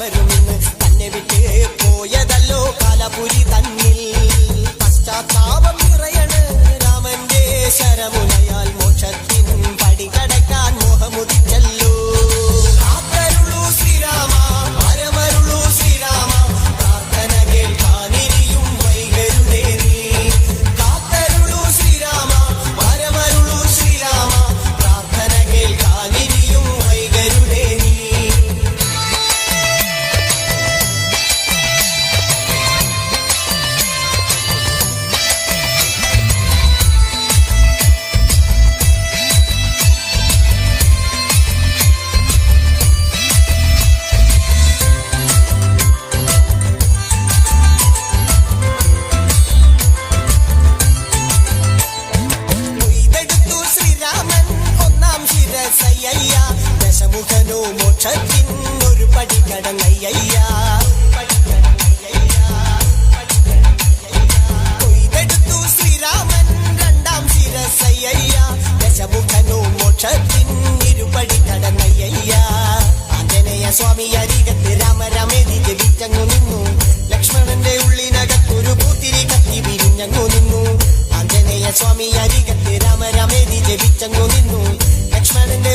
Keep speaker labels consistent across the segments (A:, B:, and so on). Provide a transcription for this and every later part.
A: സർവരും ഇന്ന് തന്നെ വിട്ട് പോയതല്ലോ കാലപുരി തന്നിൽ. പശ്ചാത്താപം നിറയണ് രാമന്റെ ശരമുനയാൽ മോക്ഷത്തിൻ ദശമുഖനോ മോക്ഷത്തിൻ ഒരു പടി കടന്നയ്യ രണ്ടാം സ്വാമി അരികത്ത് രാമ രമേതി ജപിച്ചങ്ങു നിന്നു ലക്ഷ്മണന്റെ ഉള്ളിനകത്തൊരു പൂത്തിരി കത്തി വിരിഞ്ഞങ്ങു നിന്നു ആഞ്ജനേയ സ്വാമി അരികത്ത് രാമ രമേതി ജപിച്ചങ്ങു നിന്നു ലക്ഷ്മണന്റെ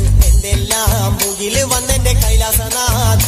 A: എന്തെല്ലാം മുകിൽ വന്നെന്റെ കൈലാസനാഥ.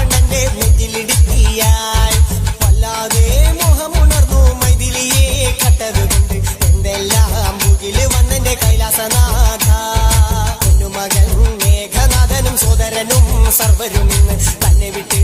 A: പ്രാർത്ഥന കേൾക്കാനിനിയും വൈകരുതേ നീ കാത്തരുളൂ ശ്രീരാമ പരമരുളൂ ശ്രീരാമ പ്രാർത്ഥന കേൾക്കാനിനിയും വൈകരുതേ നീ ഒന്നാനാം അമ്പെടുത്ത് രാമനയണ നേരമതയോ ലങ്കേശൻ രാവണന്റെ നെഞ്ചിലിടുക്കിയായി വല്ലാതെ മോഹമുണർന്നു മൈഥിലിയെ കട്ടതുകൊണ്ട് എന്തെല്ലാം മുകിൽ വന്നെന്റെ കൈലാസനാഥ. പൊന്നുമകൻ മേഘനാഥനും സോദരനും സർവരും തന്നെ വിട്ട്